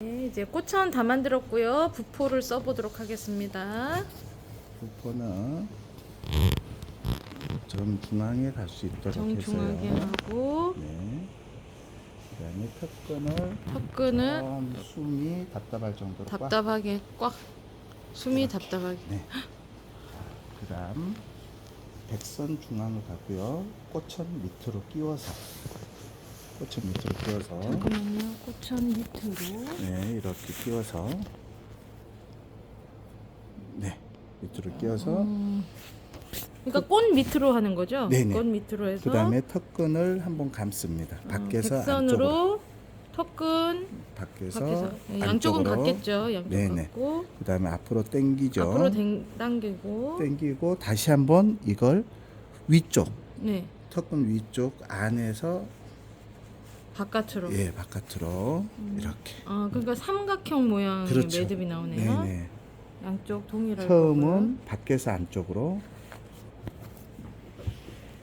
네, 이제 꽃천 다 만들었고요. 부포를 써보도록 하겠습니다. 부포는 정중앙에 갈 수 있도록 정중하게 해서요. 하고 네. 그다음에 턱끈을 턱끈을 좀 숨이 답답할 정도로 꽉. 답답하게 꽉 숨이 답답하게 네. 그다음 백선 중앙을 가고요. 꽃천 밑으로 끼워서 꽃천 밑으로 끼워서 잠깐만요. 꽃천 밑으로 네 이렇게 끼워서 네 밑으로 끼워서 음, 그러니까 꽃 밑으로 하는 거죠? 네네. 꽃 밑으로 해서 그 다음에 턱끈을 한번 감습니다. 어, 밖에서 안쪽으로 백선으로 턱끈 밖에서, 밖에서 예, 양쪽은 안쪽으로. 같겠죠. 양쪽 네네. 같고 그 다음에 앞으로 당기죠. 앞으로 당, 당기고 당기고 다시 한번 이걸 위쪽 네 턱끈 위쪽 안에서 바깥으로 예 바깥으로 이렇게 아 그러니까 삼각형 모양의 그렇죠. 매듭이 나오네요. 네네. 양쪽 동일할 처음은 거고요. 밖에서 안쪽으로